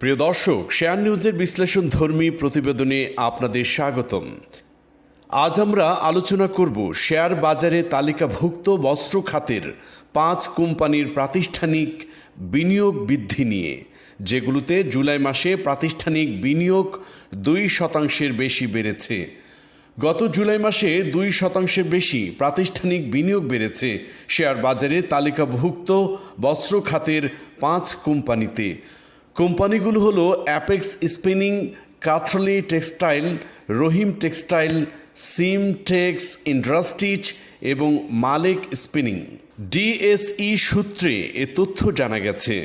প্রিয় দর্শক শেয়ার নিউজের বিশ্লেষণ ধর্মী প্রতিবেদনে আপনাদের স্বাগতম। আজ আমরা আলোচনা করব শেয়ার বাজারে তালিকাভুক্ত বস্ত্র খাতের পাঁচ কোম্পানির প্রাতিষ্ঠানিক বিনিয়োগ বৃদ্ধি নিয়ে, যেগুলোতে জুলাই মাসে প্রাতিষ্ঠানিক বিনিয়োগ দুই শতাংশের বেশি বেড়েছে। গত জুলাই মাসে দুই শতাংশের বেশি প্রাতিষ্ঠানিক বিনিয়োগ বেড়েছে শেয়ার বাজারে তালিকাভুক্ত বস্ত্র খাতের পাঁচ কোম্পানিতে। কোম্পানিগুলো হলো Apex spinning Kathli textile Rahim textile Simtex industries এবং মালেক স্পিনিং ডিএসই সূত্রে এ তথ্য জানা গেছে।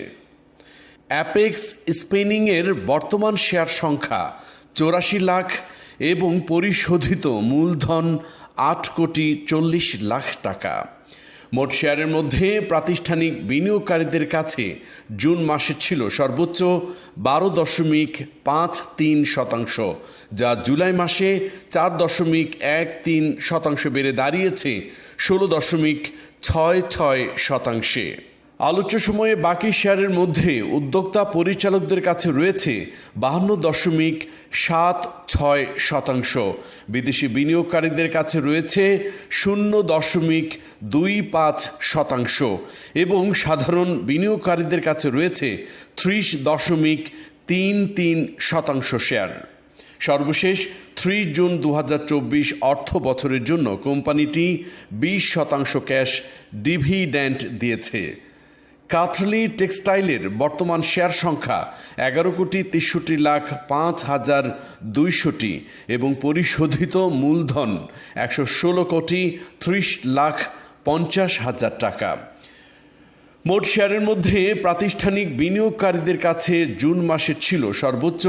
অ্যাপেক্স স্পেনিংয়ের বর্তমান শেয়ার সংখ্যা চৌরাশি লাখ এবং পরিশোধিত মূলধন আট কোটি চল্লিশ লাখ টাকা। মোট শেয়ারের মধ্যে প্রাতিষ্ঠানিক বিনিয়োগকারীদের কাছে জুন মাসে ছিল সর্বোচ্চ বারো দশমিক পাঁচ তিন শতাংশ, যা জুলাই মাসে চার দশমিক এক তিন শতাংশ বেড়ে দাঁড়িয়েছে ষোলো দশমিক ছয় ছয় শতাংশে। আলোচ্য সময়ে বাকি শেয়ারের মধ্যে উদ্যোক্তা পরিচালকদের কাছে রয়েছে বাহান্ন দশমিক সাত ছয় শতাংশ। বিদেশি বিনিয়োগকারীদের কাছে রয়েছে শূন্য দশমিক দুই পাঁচ শতাংশ এবং সাধারণ বিনিয়োগকারীদের কাছে রয়েছে ত্রিশ দশমিক তিন তিন শতাংশ শেয়ার। সর্বশেষ থ্রি জুন দু হাজার চব্বিশ অর্থ বছরের জন্য কোম্পানিটি বিশ শতাংশ ক্যাশ ডিভিডেন্ট দিয়েছে। কাথলি টেক্সটাইলের বর্তমান শেয়ার সংখ্যা এগারো কোটি তেষট্টি লাখ পাঁচ হাজার দুইশোটি এবং পরিশোধিত মূলধন একশো ষোলো কোটি ত্রিশ লাখ পঞ্চাশ হাজার টাকা। মোট শেয়ারের মধ্যে প্রাতিষ্ঠানিক বিনিয়োগকারীদের কাছে জুন মাসে ছিল সর্বোচ্চ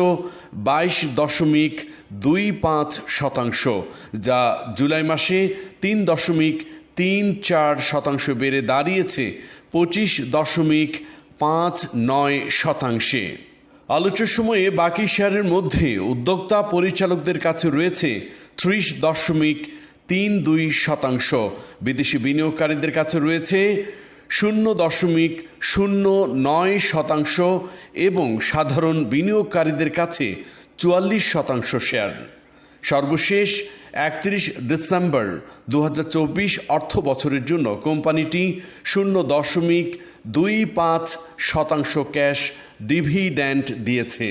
বাইশ দশমিক দুই পাঁচ শতাংশ, যা জুলাই মাসে তিন দশমিক তিন চার শতাংশ বেড়ে দাঁড়িয়েছে পঁচিশ দশমিক পাঁচ নয় শতাংশে। আলোচ্য সময়ে বাকি শেয়ারের মধ্যে উদ্যোক্তা পরিচালকদের কাছে রয়েছে ত্রিশ দশমিক তিন দুই শতাংশ। বিদেশি বিনিয়োগকারীদের কাছে রয়েছে শূন্য দশমিক শূন্য নয় শতাংশ এবং সাধারণ বিনিয়োগকারীদের কাছে চুয়াল্লিশ শতাংশ শেয়ার। সর্বশেষ একত্রিশ ডিসেম্বর দু হাজার চব্বিশ অর্থ বছরের জন্য কোম্পানিটি শূন্য দশমিক দুই পাঁচ শতাংশ ক্যাশ ডিভিডেন্ট দিয়েছে।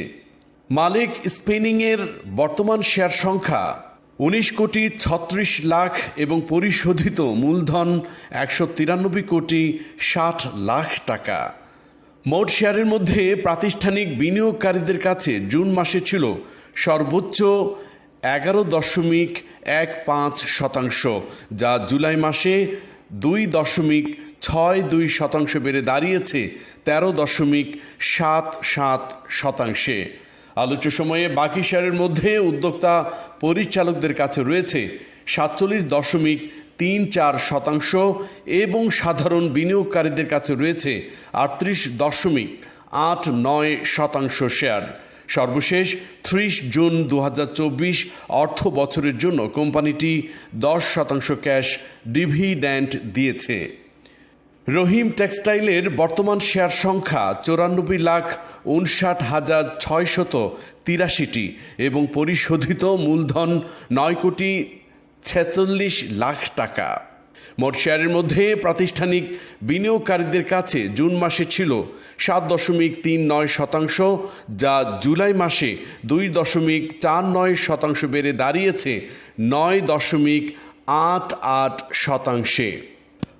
মালিক স্পেনিংয়ের বর্তমান শেয়ার সংখ্যা উনিশ কোটি ছত্রিশ লাখ এবং পরিশোধিত মূলধন একশো তিরানব্বই কোটি ষাট লাখ টাকা। মোট শেয়ারের মধ্যে প্রাতিষ্ঠানিক বিনিয়োগকারীদের কাছে জুন মাসে ছিল সর্বোচ্চ এগারো দশমিক এক পাঁচ শতাংশ, যা জুলাই মাসে দুই দশমিক ছয় দুই শতাংশ বেড়ে দাঁড়িয়েছে, তেরো দশমিক সাত সাত শতাংশে। আলোচ্য সময়ে বাকি শেয়ারের মধ্যে উদ্যোক্তা পরিচালকদের কাছে রয়েছে সাতচল্লিশ দশমিক তিন চার শতাংশ এবং সাধারণ বিনিয়োগকারীদের কাছে রয়েছে আটত্রিশ দশমিক আট নয় শতাংশ শেয়ার। সর্বশেষ ত্রিশ জুন দু হাজার চব্বিশ অর্থ বছরের জন্য কোম্পানিটি দশ শতাংশ ক্যাশ ডিভিডেন্ট দিয়েছে। রহিম টেক্সটাইলের বর্তমান শেয়ার সংখ্যা চৌরানব্বই লাখ উনষাট হাজার ছয়শত তিরাশিটি এবং পরিশোধিত মূলধন নয় কোটি ছেচল্লিশ লাখ টাকা। মোট শেয়ারের মধ্যে প্রাতিষ্ঠানিক বিনিয়োগকারীদের কাছে জুন মাসে ছিল সাত দশমিক তিন নয় শতাংশ, যা জুলাই মাসে দুই দশমিক চার নয় শতাংশ বেড়ে দাঁড়িয়েছে নয় দশমিক আট আট শতাংশে।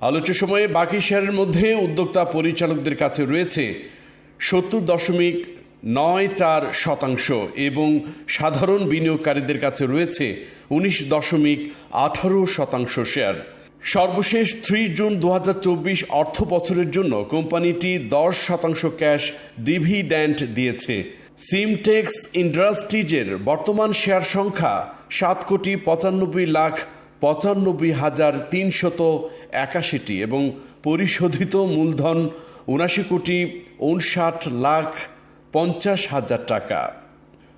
আলোচ্য সময়ে বাকি শেয়ারের মধ্যে উদ্যোক্তা পরিচালকদের কাছে রয়েছে সত্তর দশমিক নয় চার শতাংশ এবং সাধারণ বিনিয়োগকারীদের কাছে রয়েছে উনিশ দশমিক আঠারো শতাংশ শেয়ার। সর্বশেষ থ্রি জুন দু হাজার চব্বিশ অর্থ বছরের জন্য কোম্পানিটি দশ শতাংশ ক্যাশ ডিভিডেন্ট দিয়েছে। সিমটেক্স ইন্ডাস্ট্রিজের বর্তমান শেয়ার সংখ্যা সাত কোটি পঁচানব্বই লাখ পঁচানব্বই হাজার তিনশত একাশিটি এবং পরিশোধিত মূলধন উনাশি কোটি উনষাট লাখ পঞ্চাশ হাজার টাকা।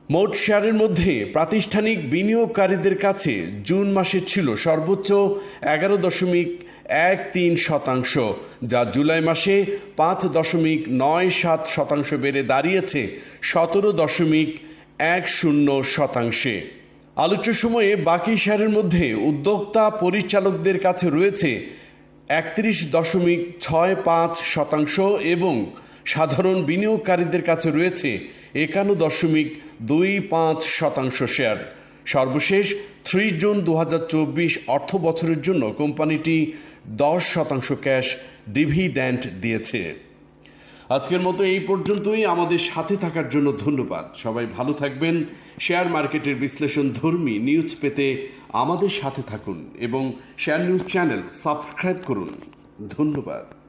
মোট শেয়ারের মধ্যে প্রাতিষ্ঠানিক বিনিয়োগকারীদের কাছে জুন মাসে ছিল সর্বোচ্চ এগারো দশমিক এক তিন শতাংশ, যা জুলাই মাসে পাঁচ দশমিক নয় সাত শতাংশ বেড়ে দাঁড়িয়েছে সতেরো দশমিক এক শূন্য শতাংশে। আলোচ্য সময়ে বাকি শেয়ারের মধ্যে উদ্যোক্তা পরিচালকদের কাছে রয়েছে একত্রিশ দশমিক ছয় পাঁচ শতাংশ এবং সাধারণ বিনিয়োগকারীদের কাছে রয়েছে একান্ন দশমিক দুই পাঁচ শতাংশ শেয়ার। সর্বশেষ থ্রি জুন দু অর্থ বছরের জন্য কোম্পানিটি দশ শতাংশ ক্যাশ ডিভিডেন্ট দিয়েছে। আজকের মতো এই পর্যন্তই। আমাদের সাথে থাকার জন্য ধন্যবাদ। সবাই ভালো থাকবেন। শেয়ার মার্কেটের বিশ্লেষণ ধর্মী নিউজ পেতে আমাদের সাথে থাকুন এবং শেয়ার নিউজ চ্যানেল সাবস্ক্রাইব করুন। ধন্যবাদ।